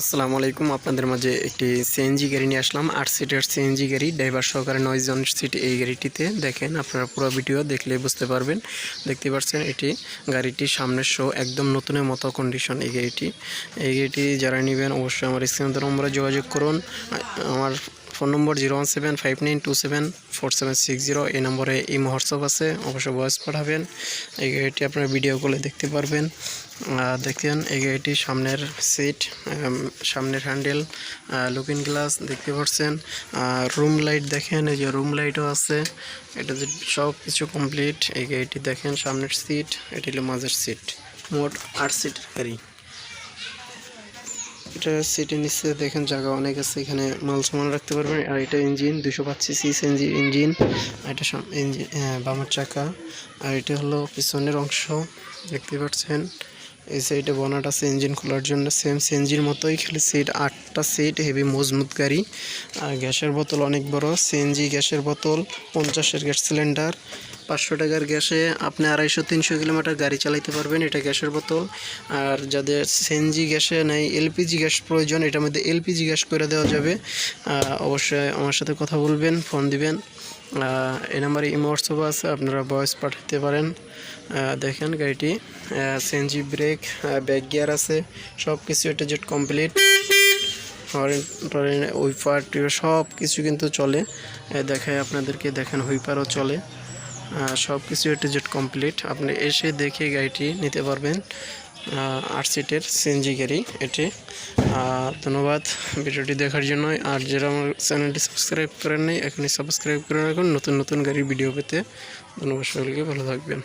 আসসালামু আলাইকুম। আপনাদের মাঝে একটি সিএনজি গাড়ি নিয়ে আসলাম। আট সিটের সিএনজি গাড়ি, ড্রাইভার সহকারে নয় জন সিট এই গাড়িটিতে। দেখেন, আপনারা পুরো ভিডিও দেখলে বুঝতে পারবেন। দেখতে পাচ্ছেন, এটি গাড়িটি সামনের শো একদম নতুনের মতো কন্ডিশন এই গাড়িটি। এই গাড়িটি যারা নেবেন, অবশ্যই আমার স্ক্রিন নম্বরে যোগাযোগ করুন। আমার phone number zero one seven five nine two seven four seven six zero. এই নম্বরে এই হোয়াটসঅ্যাপ আছে, অবশ্যই ভয়েস পাঠাবেন। এই গাড়িটি আপনারা ভিডিও কলে দেখতে পারবেন। দেখেন, এই গাড়িটির সামনের সিট সামনের হ্যান্ডেল লুকিং গ্লাস দেখতে পাচ্ছেন। রুম লাইট দেখেন, এই যে রুম লাইটও আছে। এটা যে সব কিছু কমপ্লিট এই গাড়িটি দেখেন, সামনের সিট এটি হলো মাঝের সিট মোট আট সিটের গাড়ি। এটা সিটের নিচে দেখেন, জায়গা অনেক আছে, এখানে মাল সামান রাখতে পারবেন। আর এটা ইঞ্জিন দুশো পাঁচশি সিস ইঞ্জিন ইঞ্জিন এটা ইঞ্জিন বামার চাকা। আর এটা হলো পিছনের অংশ, দেখতে পাচ্ছেন। এই সাইডে বনাট আছে ইঞ্জিন খোলার জন্য সেম সিএনজির মতোই, খালি সিট আটটা সিট হেভি মজবুত গাড়ি। আর গ্যাসের বোতল অনেক বড় সিএনজি গ্যাসের বোতল, পঞ্চাশের গ্যাস সিলিন্ডার, পাঁচশো টাকার গ্যাসে আপনি আড়াইশো, তিনশো কিলোমিটার গাড়ি চালাতে পারবেন এটা গ্যাসের বোতল। আর যাদের সিএনজি গ্যাসে নেই এলপিজি গ্যাস প্রয়োজন, এটার মধ্যে এলপিজি গ্যাস করে দেওয়া যাবে। অবশ্যই আমার সাথে কথা বলবেন ফোন দিবেন। এই নাম্বারে ইমো হোয়াটসঅ্যাপ আছে, আপনারা ভয়েস পাঠাতে পারেন। দেখেন গাড়িটি সিএনজি ব্রেক ব্যাক গিয়ার আছে সব কিছু এটা জেট কমপ্লিট হুইপার সব কিছু কিন্তু চলে। দেখায় আপনাদেরকে, দেখেন হুইপারও চলে। সব কিছু এটু জেট কমপ্লিট আপনি এসে দেখে গাড়িটি নিতে পারবেন। আট সিটের সিএনজি গাড়ি এটি। ধন্যবাদ ভিডিওটি দেখার জন্য। আর যারা আমার চ্যানেলটি সাবস্ক্রাইব করেন নাই, এখনই সাবস্ক্রাইব করে রাখুন। নতুন নতুন গাড়ির ভিডিও পেতে ধন্যবাদ সকলকে। ভালো থাকবেন।